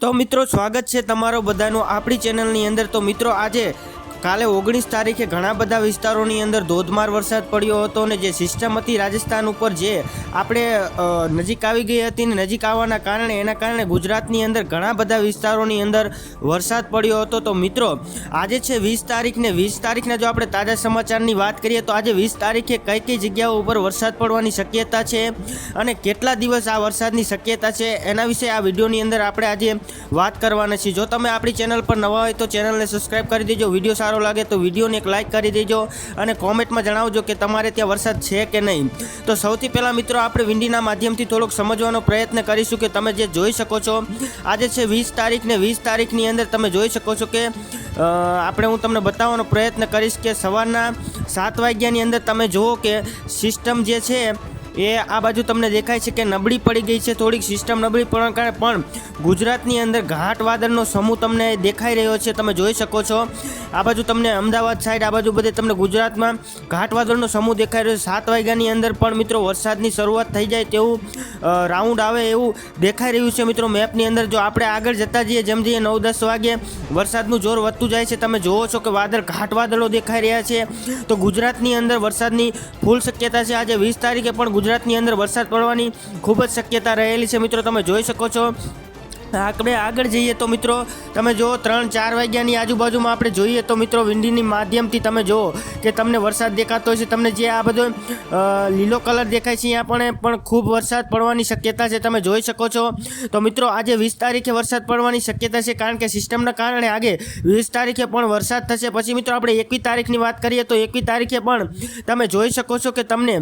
તો મિત્રો સ્વાગત છે તમારો બધાનું આપણી ચેનલની અંદર. તો મિત્રો આજે કાલે ઓગણીસ તારીખે ઘણા બધા વિસ્તારોની અંદર ધોધમાર વરસાદ પડ્યો હતો અને જે સિસ્ટમ હતી રાજસ્થાન ઉપર જે આપણે નજીક આવી ગઈ હતી ને નજીક આવવાના કારણે એના કારણે ગુજરાતની અંદર ઘણા બધા વિસ્તારોની અંદર વરસાદ પડ્યો હતો. તો મિત્રો, આજે છે વીસ તારીખ ને વીસ તારીખના જો આપણે તાજા સમાચારની વાત કરીએ તો આજે વીસ તારીખે કઈ કઈ જગ્યાઓ ઉપર વરસાદ પડવાની શક્યતા છે અને કેટલા દિવસ આ વરસાદની શક્યતા છે એના વિશે આ વિડીયોની અંદર આપણે આજે વાત કરવાના છીએ. જો તમે આપણી ચેનલ પર નવા હોય તો ચેનલને સબસ્ક્રાઈબ કરી દેજો. વીડિયો સારો લાગે તો વિડીયોને એક લાઇક કરી દેજો અને કોમેન્ટમાં જણાવજો કે તમારે ત્યાં વરસાદ છે કે નહીં. તો સૌથી પહેલાં મિત્રો, આપણે વિંડીના માધ્યમથી થોડોક સમજવાનો પ્રયત્ન કરીશું કે તમે જે જોઈ શકો છો. આજે છે વીસ તારીખ ને વીસ તારીખની અંદર તમે જોઈ શકો છો કે આપણે હું તમને બતાવવાનો પ્રયત્ન કરીશ કે સવારના સાત વાગ્યાની અંદર તમે જુઓ કે સિસ્ટમ જે છે એ આ બાજુ તમને દેખાય છે કે નબળી પડી ગઈ છે, થોડીક સિસ્ટમ નબળી પડવાને કારણે, પણ ગુજરાતની અંદર ઘાટ વાદળનો સમૂહ તમને દેખાઈ રહ્યો છે, તમે જોઈ શકો છો. આ બાજુ તમને અમદાવાદ સાઈડ આ બાજુ બધે તમને ગુજરાતમાં ઘાટ વાદળનો સમૂહ દેખાઈ રહ્યો છે. સાત વાગ્યાની અંદર પણ મિત્રો વરસાદની શરૂઆત થઈ જાય તેવું રાઉન્ડ આવે એવું દેખાઈ રહ્યું છે. મિત્રો મેપની અંદર જો આપણે આગળ જતા જઈએ, જેમ જઈએ નવ દસ વાગે, વરસાદનું જોર વધતું જાય છે. તમે જોવો છો કે વાદળ ઘાટ વાદળો દેખાઈ રહ્યા છે. તો ગુજરાતની અંદર વરસાદની ફૂલ શક્યતા છે. આજે વીસ તારીખે પણ ગુજરાતની અંદર વરસાદ પડવાની ખૂબ જ શક્યતા રહેલી છે. મિત્રો તમે જોઈ શકો છો આપણે આગળ જઈએ તો મિત્રો, તમે જો ત્રણ, ચાર વાગ્યાની આજુબાજુમાં આપણે જોઈએ તો મિત્રો, વિંડીની માધ્યમથી તમે જુઓ કે તમને વરસાદ દેખાતો હોય છે તમને જે આ બધો લીલો કલર દેખાય છે અહીંયા પણ પણ ખૂબ વરસાદ પડવાની શક્યતા છે. તમે જોઈ શકો છો. તો મિત્રો, આજે વીસ તારીખે વરસાદ પડવાની શક્યતા છે, કારણ કે સિસ્ટમના કારણે આગે વીસ તારીખે પણ વરસાદ થશે. પછી મિત્રો, આપણે એકવીસ તારીખની વાત કરીએ તો એકવીસ તારીખે પણ તમે જોઈ શકો છો કે તમને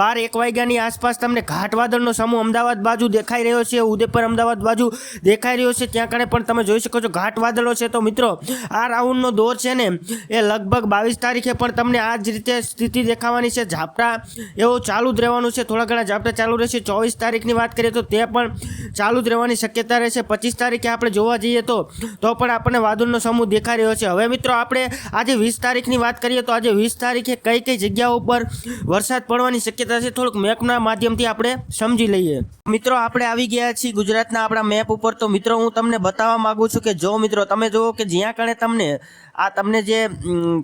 બાર, એક વાગ્યાની આસપાસ તમને ઘાટ વાદળનો સમૂહ અમદાવાદ બાજુ દેખાઈ રહ્યો છે. ઉદયપુર અમદાવાદ બાજુ દેખાઈ રહ્યો છે. ત્યાં કારણે પણ તમે જોઈ શકો છો, ઘાટ વાદળો છે. તો મિત્રો, આ રાઉન્ડનો દોર છે ને, એ લગભગ બાવીસ તારીખે પણ તમને આ જ રીતે સ્થિતિ દેખાવાની છે. ઝાપટા એવું ચાલુ જ રહેવાનું છે. થોડા ઘણા ઝાપટા ચાલુ રહેશે. ચોવીસ તારીખની વાત કરીએ તો તે પણ ચાલુ જ રહેવાની શક્યતા રહેશે. પચીસ તારીખે આપણે જોવા જઈએ તો તો પણ આપણને વાદળનો સમૂહ દેખાઈ રહ્યો છે. હવે મિત્રો, આપણે આજે વીસ તારીખની વાત કરીએ તો આજે વીસ તારીખે કઈ કઈ જગ્યાઓ ઉપર વરસાદ પડવાની શક્યતા છે? થોડુંક મેપના માધ્યમથી આપણે સમજી લઈએ. મિત્રો, આપણે આવી ગયા છીએ ગુજરાતના આપણા મેપ ઉપર તો મિત્રો હું તમને બતાવવા માંગુ છું કે જો મિત્રો તમે જુઓ કે જ્યાં કણે તમને આ તમને જે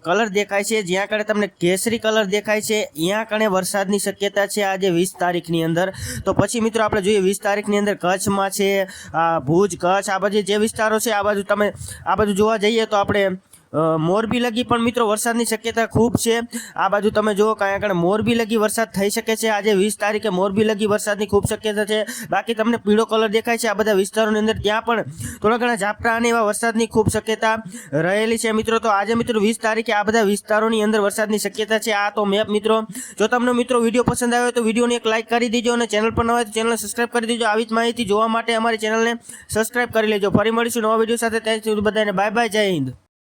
કલર દેખાય છે, જ્યાં કણે તમને કેસરી કલર દેખાય છે ત્યાં કણે વરસાદની શક્યતા છે આજે વીસ તારીખની અંદર. તો પછી મિત્રો આપણે જોઈએ વીસ તારીખની અંદર કચ્છમાં છે, આ ભુજ, કચ્છ, આ બધી જે વિસ્તારો છે, આ બાજુ તમે, આ બાજુ જોવા જઈએ તો આપણે મોરબી લગી પણ મિત્રો વરસાદની શક્યતા ખૂબ છે. આ બાજુ તમે જુઓ કાંઈ આગળ મોરબી લગી વરસાદ થઈ શકે છે. આજે વીસ તારીખે મોરબી લગી વરસાદની ખૂબ શક્યતા છે. બાકી તમને પીળો કલર દેખાય છે. આ બધા વિસ્તારોની અંદર ત્યાં પણ થોડા ઘણા ઝાપટા અને એવા વરસાદની ખૂબ શક્યતા રહેલી છે મિત્રો. તો આજે મિત્રો વીસ તારીખે આ બધા વિસ્તારોની અંદર વરસાદની શક્યતા છે. આ તો મેપ મિત્રો. જો તમને મિત્રો વીડિયો પસંદ આવ્યો તો વિડીયોને એક લાઇક કરી દેજો અને ચેનલ પર ન હોય તો ચેનલ સબસ્ક્રાઇબ કરી દેજો. આવી જ માહિતી જોવા માટે અમારી ચેનલને સબસ્ક્રાઇબ કરી લેજો. ફરી મળીશું નવા વીડિયો સાથે. ત્યાં સુધી બધાને બાય બાય. જય હિન્દ.